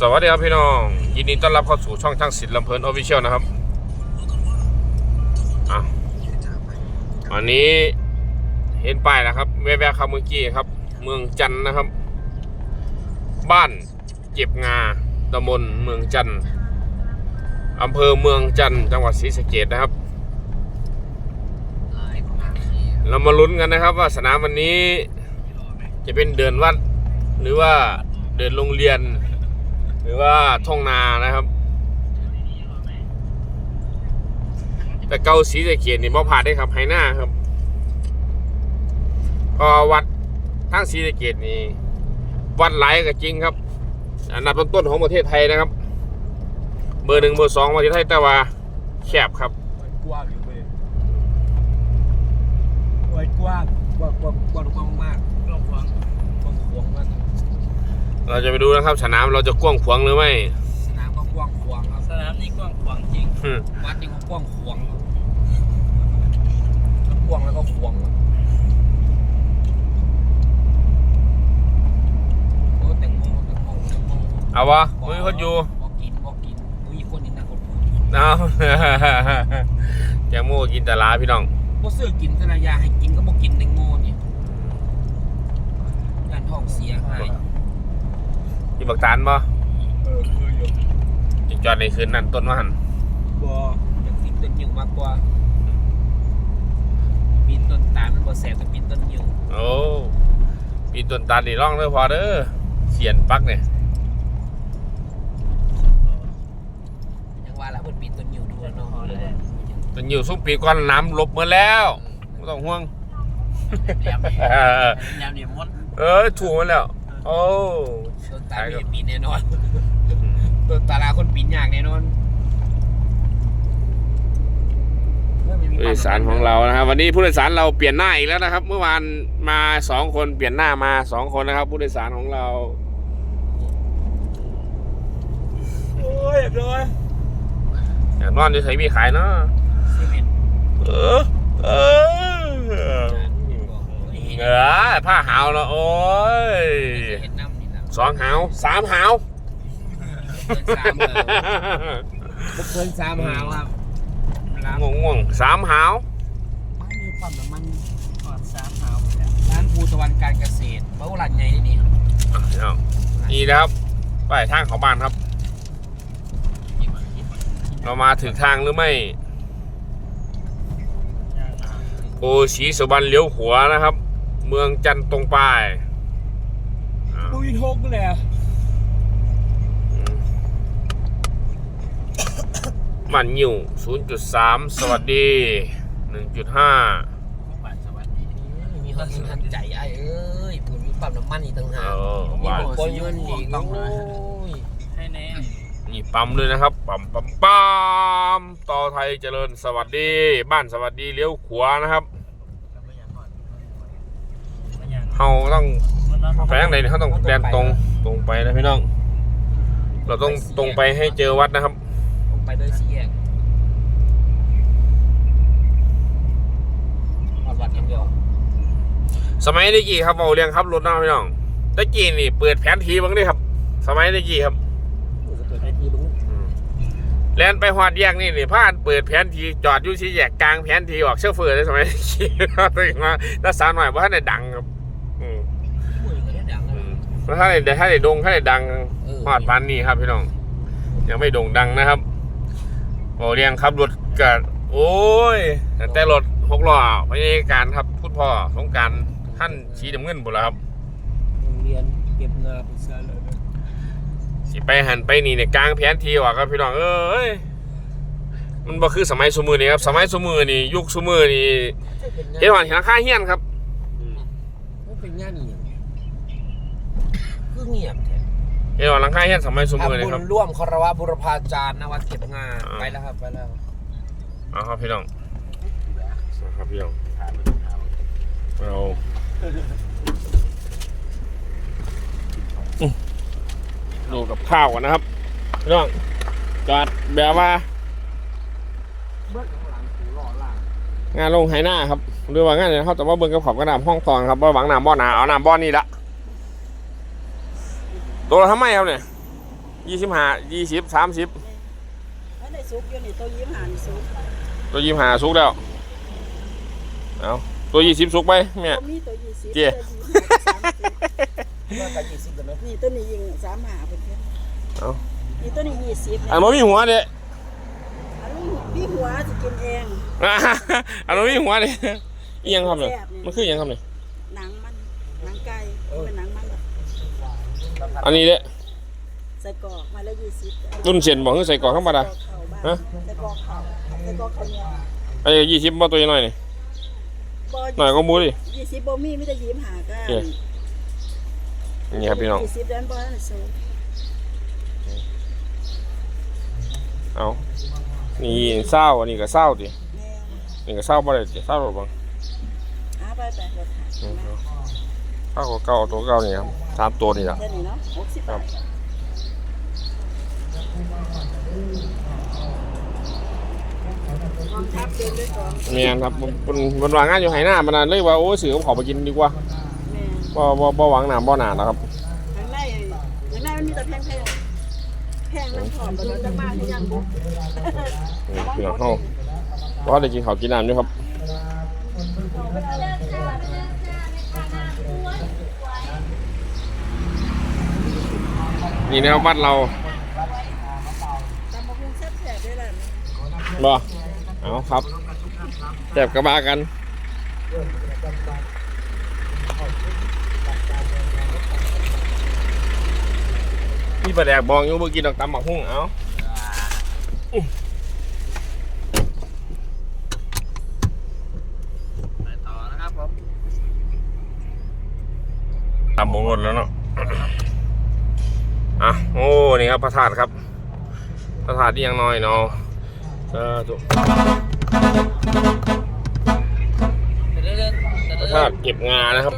สวัสดีครับพี่น้อง ยินดีต้อนรับเข้าสู่ช่องช่างศิลป์ลำเพลินออฟฟิเชียลนะครับอันนี้เห็นป้ายนะครับแวะๆครับเมื่อกี้ครับ เมืองจันทน์นะครับ บ้านเก็บงาตำบลเมืองจันทน์อำเภอเมืองจันทน์จังหวัดศรีสะเกษนะครับ เรามาลุ้นกันนะครับว่าสนามวันนี้จะเป็นเดินวัดหรือว่าเดินโรงเรียน หรือว่าท่องนานะครับ แต่เกาสีสะเกียนี่บ่ผ่านได้ครับไฮหน้าครับก็วัดทั้งสีสะเกียนี่วัดไหลก็จริงครับ อันดับต้นๆของประเทศไทยนะครับ เบอร์หนึ่งเบอร์สองประเทศไทยแต่ว่าแคบครับกว้างอยู่เลยกว้างกว้างกว้างกว้างมากกว้างกว้างกว้างขวางมาก เราจะไปดูนะครับ สนามเราจะกว้างขวางหรือไม่ สนามก็กว้างขวางครับสนามนี่กว้างขวางจริงฮึวัดนี่ก็กว้างขวางครับทั้งกว้างแล้วก็ขวางครับโอ้แตงโมแตงโมแตงโมเอาวะมึงคนอยู่บอกกินบอกกินมีคนนี่นะคนพูดเอาแกงโม่กินแต่ลาพี่น้อง บ่ซื้อกินธนายาให้กินก็บอกกินแตงโมนี่ย่านท้องเสียหาย กิน บักตานบ่เออคืออยู่จิจอดในคืนนั้นต้นว่าหันบ่อยากกินต้นยิวมากกว่าปีนต้นตาลมันบ่แสบแต่ปีนต้นยิวโอ้ปีนต้นตาลนี่ร่องเด้อพอเด้อเขียนปักเนี่ยยังว่าละเพิ่นปีนต้นยิวด้วเนาะเลยต้นอยู่ซุ้มปีก่อนน้ำลบมาแล้วไม่ต้องห่วงแหลมเออแหลมเนี่ยมดเออถูกมันแล้ว โอ้ต้นตาลไม่ได้ปีนแน่นอนต้นตาลาคนปีนยากแน่นอนผู้โดยสารของเรานะครับวันนี้ผู้โดยสารเราเปลี่ยนหน้าอีกแล้วนะครับ เมื่อวานมาสองคนเปลี่ยนหน้ามาสองคนนะครับ ผู้โดยสารของเราโอ้ยเลยอยากนอนอยู่ใส่มีขายเนาะเซเว่นเออเออ เออผ้าหาวเนาะโอ้ยเห็นน้ำนี่นะสองหาวสามหาวเกินสามเลยเกินสามหาวครับร้านง่วงง่วงๆสามหาวบ้านมีปั๊มน้ำมันก่อนสามหาวแล้วร้านภูตะวันการเกษตรเมื่อวันไงนี่อะพี่น้องนี่นะครับป้ายทางเขาบ้านครับ เรามาถึงทางหรือไม่โอชีสุบันเลี้ยวขวานะครับ เมืองจันทร์ตรงป้ายอะบุยทกเลยมันอยู่ 0.3 สวัสดี 1.5บ้านสวัสดีมีความสทันใจไอ้เอ้ยปุ่นมีปั๊มน้ำมันอีกต่างหากเออมีว่าหมดคนเงินอีกโอ้ยให้แน่นี่ปั๊มเลยนะครับ ปั๊มปั๊มปั๊มต่อไทยเจริญสวัสดี บ้านสวัสดีเลี้ยวขวานะครับ เราต้องไปทางไหนเนี่ยเขาต้องแดนตรงตรงไปนะพี่น้อง เราต้องตรงไปให้เจอวัดนะครับลงไปเลยสี่แยกวัดวัดอย่างเดียว สมัยตะกี้ครับเอาเรียงครับรถนะพี่น้องตะกี้นี่เปิดแผนทีบ้างดิครับ สมัยตะกี้ครับเปิดไอทีลุงแลนไปหอดแยกนี่นี่พานเปิดแผนทีจอดอยู่ที่แยกกลางแผนทีออกเชฟเฟอร์เลยสมัยตะกี้ตื่นมาถ้าสาวหน่อยว่าท่านได้ดังครับอืม มือก็ได้ดัง อืม แล้วถ้าได้ถ้าได้ดงถ้าได้ดังหอดปานนี้ครับพี่น้อง ยังไม่โด่งดังนะครับโอ้เรียงครับรถกัโอ้ยแต่รถหกล้อพยาการครับพุทธพ่อสงกรารท่านชี้ดำเงินบุแล้วครับโรงเรียนเก็บงาไปซะเลยสิไปหันไปนี่เนี่ยกลางแผนทีว่ะครับพี่น้องเอ้ยมันบ่คือสมัยสมือนี่ครับสมัยสมือนี่ยุคสมือนี่เฮ็ดหวานเห็นราคาเฮี้ยนครับ มันเป็นงานนี่ คือเงียบแท้เฮ็ดหวานราคาเฮี้ยนสมัยสมือทำนี่บุครับญร่วมคารวะบุรพาจารย์นวัดเก็บงาอ่า ไปแล้วครับไปแล้วเอาครับพี่น้องนะครับพี่น้องเราอื้อดูกับข้าวกันนะครับพี่น้องจอดแบบว่า เบื้องหลังถูหล่อล่างงานลงไหหน้าครับหรือว่างานเนี่ยเขาแต่ว่าเบิ้งกับขอบกระดาษห้องตอนครับว่าหวังน้ำบ่อหนาเอาน้ำบ่อนี่ละ ตัวเราทำไมครับเนี่ยยี่สิบห้ายี่สิบสามสิบไม่ได้ซุกอยู่นี่ตัวยิ้มหานี่ซุกตัวยี่สิบห้าสุกแล้วเอาตัวยี่สิบสุกไปแม่ตัวมีตัวยี่สิบเจี๊ยตัวยี่สิบสามสิบเมื่อไปยี่สิบเลยไหมนี่ตัวนี้ยิงสามหาเพิ่นเพิ่นเอานี่ตัวนี้ยี่สิบอันมันมีหัวเด้อันนี้พี่หัวจะกินเองอันมันมีหัวเด้อีหยังครับเนี่ยมันคืออีหยังครับเนี่ยหนังมันหนังไก่เป็นหนังมันแบบ อันนี้เด้ใส่กรอกมาแล้วยี่สิบรุ่นเสียนบอกคือใส่กรอกธรรมดาฮะใส่กรอกเขาใส่กรอกเขาเนี่ยไอ้ยี่สิบมาตัวน้อยนี่บ่หน่อยก็มูดิยี่สิบบ่มีไม่ได้ยิ้มหากันเอ๊ะนี่ครับพี่น้องยี่สิบเดือนบ่ได้ซื้อเอานี่เศร้าอันนี้ก็เศร้าดิแม่นี่ก็เศร้าบ่ได้ดิเศร้าหรอบังอาไปไปรถหาอืมเอา ข้าวเก่าตัวเก่านี่ครับสามตัวนี่แหละเท่านี้เนาะหกสิบบาทกองทัพเดินด้วยกองเมียนครับบนบนวางงานอยู่ไหหน้ามานานเลยว่าโอ้สื่อเขาขอไปกินดีกว่าแม่บ่บ่บ่หวังหนามบ่หนานะครับข้างในข้างในมันมีแต่แพงแพงแพงน้ำหอมแต่เราจะมาให้ยังบุกนี่พี่น้องเฮาบ่ได้กินข้าวกินน้ำอยู่ครับนี่แนวบ้านเรา ตำบักหุ่งแซ่บๆด้วยล่ะบ่เอาครับแจบกระบากันนี่ปลาแดกบองอยู่เมื่อกี้ดอกตำหมักหุ่งเอาไปต่อนะครับผมตำบงรถแล้วเนาะ อะโอ้นี่ครับพระธาตุครับพระธาตุที่ยังน้อยเนาะสาธุเดินเดินพระธาตุเก็บงานะครับ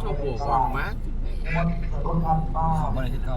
โชว์บุกออกมาขอมาเลยที่เก่า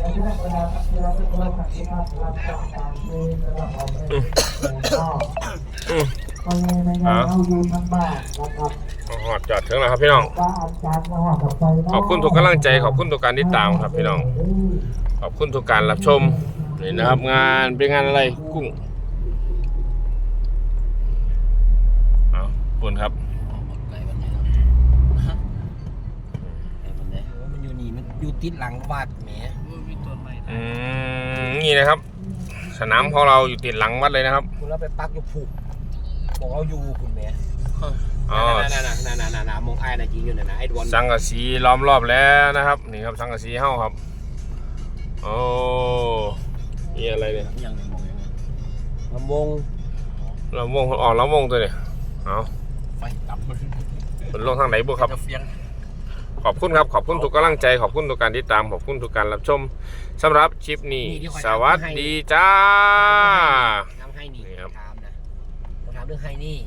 หอดจอดถึงแล้วครับพี่น้อง ขอบคุณทุกกำลังใจ ขอบคุณทุกการติดตามครับพี่น้อง ขอบคุณทุกการรับชม นี่นะครับงานเป็นงานอะไรกุ้งเอาปุ่นครับไก่วันไหนไก่วันไหนมันอยู่นี่มันอยู่ติดหลังวัดแหมมีต้ นไม้อืมนี่นะครับ สนามของเราอยู่ติดหลังวัดเลยนะครับคุณเราไปปักอยู่ผูกบอกเอาอยู่คุณแหมอ๋อน่าน่าน่าน่าน่าน่ามองไอ้น่ะจริงอยู่น่ะนะไอ้ดวนสังกะสีล้อมรอบแล้วนะครับ นี่ครับสังกะสีเฮ้าครับโอ้นี่อะไรเนี่ยยังไม่มองยังไงลำวงลำวงออกลำวงตัวเนี่ยเอาไฟต่ำเป็นลงทางไหนบุครับจะเฟียง ขอบคุณครับ ขอบคุณทุกกำลังใจ ขอบคุณทุกการติดตาม ขอบคุณทุกการรับชมสำหรับคลิปนี้สวัสดีจ้า น้ำให้นี่นี่ครับ ถามนะถามเรื่องให้นี่